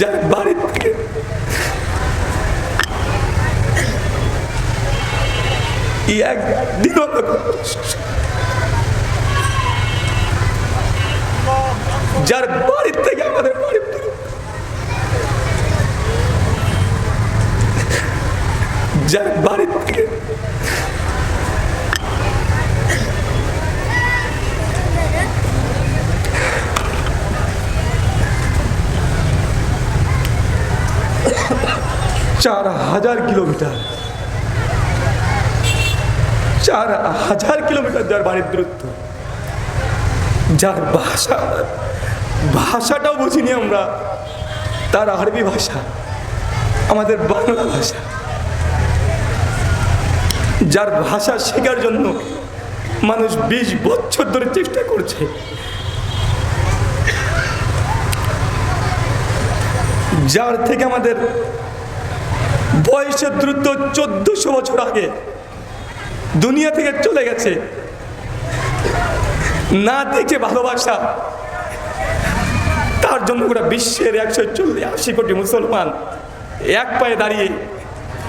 যার বাড়ি থেকে যার বাড়ির থেকে আমাদের বাড়ি দূর। যার বাড়ির থেকে চার হাজার কিলোমিটার। চার হাজার কিলোমিটার যার বাড়ির দূরত্ব। যার ভাষা, ভাষাটাও বুঝিনি আমরা। তার আরবি ভাষা, আমাদের বাংলা ভাষা। যার ভাষা শেখার জন্য মানুষ বিশ বছর ধরে চেষ্টা করছে। যার থেকে আমাদের বয়সের দ্রুত চোদ্দশো বছর আগে দুনিয়া থেকে চলে গেছে। না দেখে ভালোবাসা, তার জন্য গোটা বিশ্বের একশো চল্লিশ আশি কোটি মুসলমান এক পায়ে দাঁড়িয়ে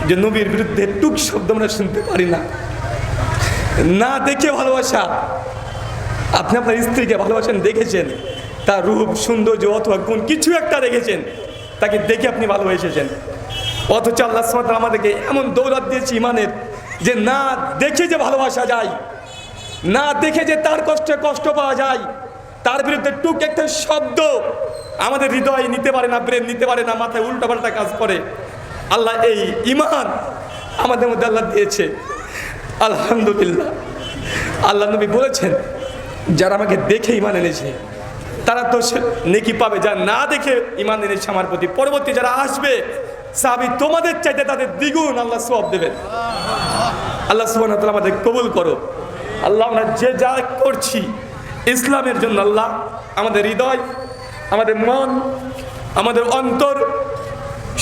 যে নবীর বিরুদ্ধে টুক শব্দ আমরা শুনতে পারি না। না দেখে ভালোবাসা, আপনি আপনার স্ত্রীকে ভালোবাসেন, দেখেছেন, তার রূপ, সৌন্দর্য অথবা কোন কিছু একটা দেখেছেন। তাকে দেখে আপনি ভালোবেসেছেন অথচ আল্লাহ সুবহানাহু আমাদেরকে এমন দৌলত দিয়েছে ইমানের, যে না দেখে যে ভালোবাসা যায়, না দেখে যে তার কষ্টে কষ্ট পাওয়া যায়, তার বিরুদ্ধে টুক একটা শব্দ আমাদের হৃদয় নিতে পারে না, ব্রেন নিতে পারে না, মাথায় উল্টাপাল্টা কাজ করে। আল্লাহ এই ইমান আমাদের মধ্যে আল্লাহ দিয়েছে। আলহামদুলিল্লাহ। আল্লাহ নবী বলেছেন, যারা আমাকে দেখে ইমান এনেছে তারা তো নেকি পাবে, যা না দেখে ইমান এনেছে আমার প্রতি। পরবর্তী যারা আসবে, সাহাবি তোমাদের চাইতে তাদের দ্বিগুণ আল্লাহ সব দেবেন। আল্লাহ ওয়া আমাদের কবুল করো আল্লাহ, আমরা যে যা করছি, ইসলামের জন্য আল্লাহ, আমাদের হৃদয়, আমাদের মন, আমাদের অন্তর,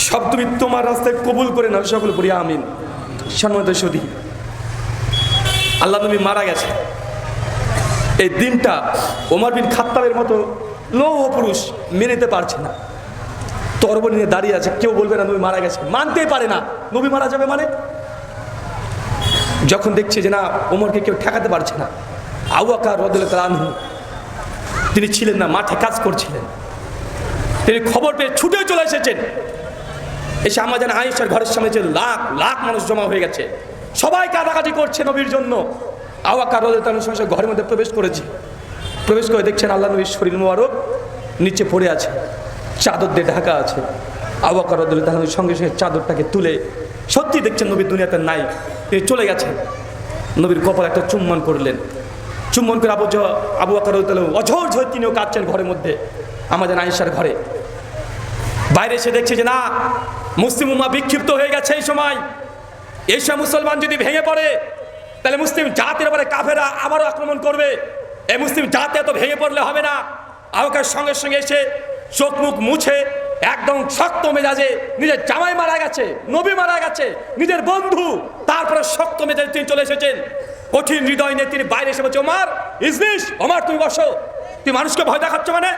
সব তুমি তোমার রাস্তায় কবুল করে নাও, সকল করি আমিন। সম্মানিত সদী আল্লাহ তুমি মারা গেছে। এই দিনটা ওমর বিন খাত্তাবের মতো লৌহ পুরুষ মেনে নিতে পারছে না। তরব নিয়ে দাঁড়িয়ে আছে, কেউ বলবে না নবী মারা গেছে। মানতেই পারে না। নবী মারা যাবে মানে? যখন দেখছে যে না, ওমরকে কেউ ঠেকাতে পারছে না আউয়াকা রদুল আনহু, তিনি ছিলেন না, মাঠে কাজ করছিলেন। তিনি খবর পেয়ে ছুটে চলে এসেছেন। এসে আমার যেন আয়েশার ঘরের সামনে যে লাখ লাখ মানুষ জমা হয়ে গেছে। সবাই কাটাকাটি করছে নবীর জন্য। আওয়াকা রদুল তালুর সঙ্গে সঙ্গে ঘরের মধ্যে প্রবেশ করেছি। প্রবেশ করে দেখছেন আল্লাহ নবীর শরীর মোবারক নিচে পড়ে আছে। চাদর দিয়ে ঢাকা আছে। আওয়াকা রদুল তালুর সঙ্গে সঙ্গে চাদরটাকে তুলে সত্যি দেখছেন নবীর দুনিয়াতে নাই। তিনি চলে গেছেন। নবীর কপাল একটা চুম্বন করলেন। চুম্বন করে আবু আবু আকার অঝর ঝর তিনিও কাঁদছেন ঘরের মধ্যে, আমাদের আয়েশার ঘরে। বাইরে এসে দেখছে যে না, মুসলিম উম্মা বিক্ষিপ্ত হয়ে গেছে এই সময়। সময় মুসলমান যদি ভেঙে পড়ে তাহলে মুসলিম জাতির ব্যাপারে কাফেরা আবারও আক্রমণ করবে। এই মুসলিম জাতি এত ভেঙে পড়লে হবে না। আমাকে সঙ্গে সঙ্গে এসে চোখ মুখ মুছে একদম শক্ত মেজাজে নিজের জামাই মারা গেছে, নবী মারা গেছে, নিজের বন্ধু, তারপরে শক্ত মেজাজে তিনি চলে এসেছেন। কঠিন হৃদয় নিয়ে তিনি বাইরে এসে বলছে, ওমার ইসবিস ওমার, তুমি বসো। তুই মানুষকে ভয় দেখাচ্ছ মানে?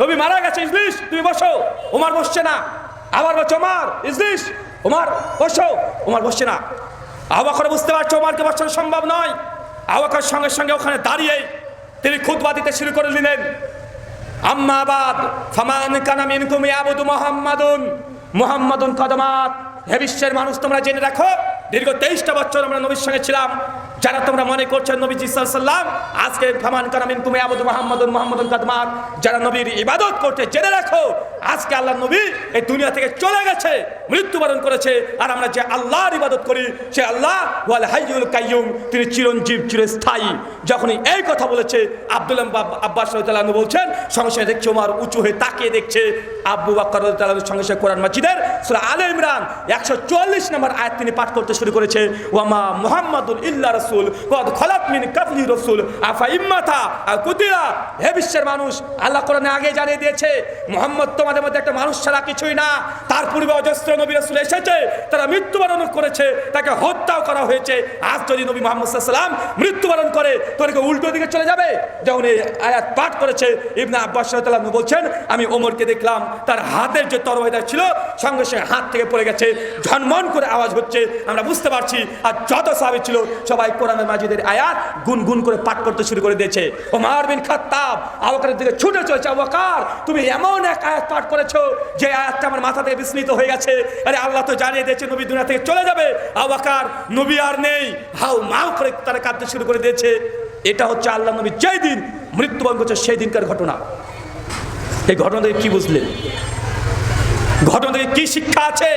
নবী মারা গেছে ইসলিশ তুমি বসো। ওমার বসছে না। আবার বলছো, ওমার ইসলিশ ওমার, বসো। ওমার বসছে না। আবাকর বুঝতে পারছ ওমারকে বসানো সম্ভব নয়? আবাকর সঙ্গে সঙ্গে ওখানে দাঁড়িয়ে তিনি খুতবা দিতে শুরু করে নিলেন আম্মাবাদ ফামান কানা মিনকুম ইয়াবুদু মুহাম্মাদুন। মুহাম্মাদুন কদমাত। হে বিশ্বের মানুষ, তোমরা জেনে রাখো, দীর্ঘ তেইশটা বছর আমরা নবীর সঙ্গে ছিলাম। যারা তোমরা মনে করছ নবী সাল্লাম আজকে ফামান কানা মিনকুম ইয়াবুদু মুহাম্মাদুন মুহাম্মাদুন কদমাত। যারা নবীর ইবাদত করতে জেনে রাখো আজকে আল্লাহ নবী এই দুনিয়া থেকে চলে গেছে, মৃত্যুবরণ করেছে, আর আমরা যে আল্লাহর ইবাদত করি, সে আল্লাহ ওয়াল হাইয়ুল কাইয়ুম তিনি চিরঞ্জীব, চিরস্থায়ী। যখনই এই কথা বলেছে, আব্দুল আব্বাস আনহু বলছেন, সঙ্গে সঙ্গে দেখছে ওমার উঁচু হয়ে তাকিয়ে দেখছে আব্বু বাক্কর সঙ্গে সঙ্গে কোরআন মাজিদের সুরা আলে ইমরান একশো চুয়াল্লিশ নম্বর আয়াত তিনি পাঠ করতে শুরু করেছে, ওয়ামা মোহাম্মদুল ইল্লা রসুল কদ খলাত মিন কাবলি রসুল, আফা ইম্মাথা আর কুদিরা হে বিশ্বের মানুষ, আল্লাহ কোরআনে আগে জানিয়ে দিয়েছে, মোহাম্মদ তোমাদের মধ্যে একটা মানুষ ছাড়া কিছুই না। তার পূর্বে অজস্র নবী রসুল এসেছে, তারা মৃত্যুবরণ করেছে, তাকে হত্যাও করা হয়েছে। আজ যদি নবী মোহাম্মদ মৃত্যুবরণ করে তোরকে উল্টো দিকে চলে যাবে। যখন এই আয়াত পাঠ করেছে, ইবনা আব্বাস বলছেন, আমি ওমরকে দেখলাম, তার হাতের যে তরবারিটা ছিল, সঙ্গে সঙ্গে হাত থেকে পড়ে গেছে ঝনমন করে আওয়াজ হচ্ছে। আমরা বুঝতে পারছি, আর যত সাহাবী ছিল, সবাই কোরআনের মাজিদের আয়াত গুনগুন করে পাঠ করতে শুরু করে দিয়েছে। ওমর বিন খাত্তাব আবকারের দিকে ছুটে চলেছে আবকার তুমি এমন এক আয়াত পাঠ করেছ, যে আয়াতটা আমার মাথা থেকে বিস্মিত হয়ে গেছে। আরে আল্লাহ তো জানিয়ে দিয়েছে, নবী দুনিয়া থেকে চলে যাবে। আবাকার নবী আর নেই। হাউ মাউ করে তারা কাঁদতে শুরু করে দিয়েছে। এটা হচ্ছে আল্লাহ নবী যেই দিন মৃত্যুবরণ করছে, সেই দিনকার ঘটনা। এই ঘটনা থেকে কি বুঝলেন ঘটনা থেকে কি শিক্ষা আছে?